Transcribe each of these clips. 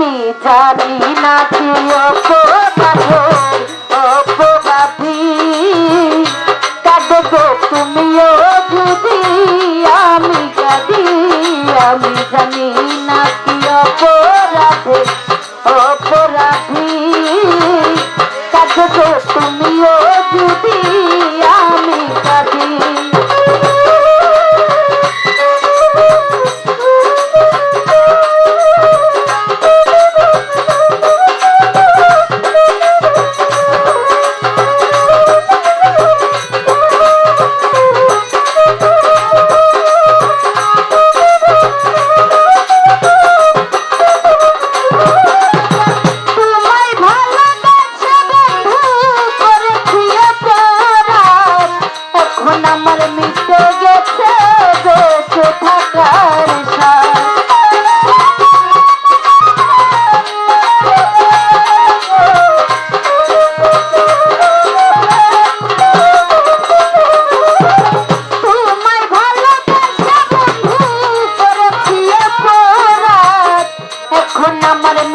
আমি জানি না কি অপরাধ অপরাধী। কাঁদো তুমিও যদি আমি কাঁদি আমি জানি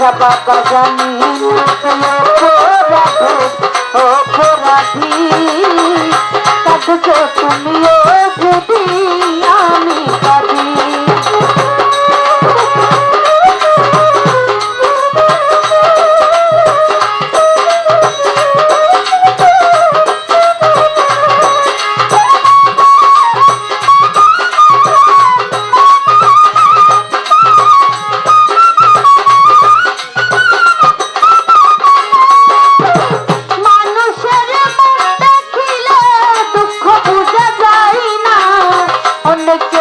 রাধা বাবা জানি ও রাধি কাঁদছো তুমি ও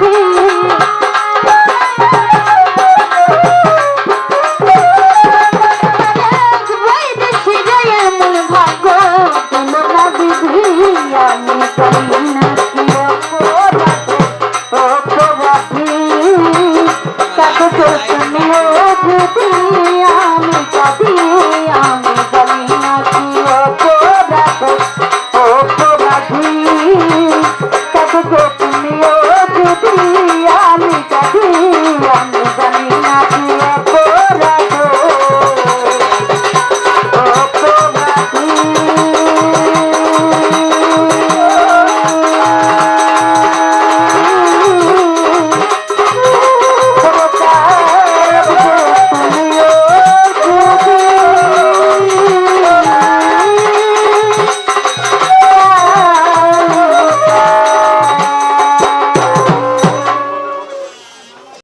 না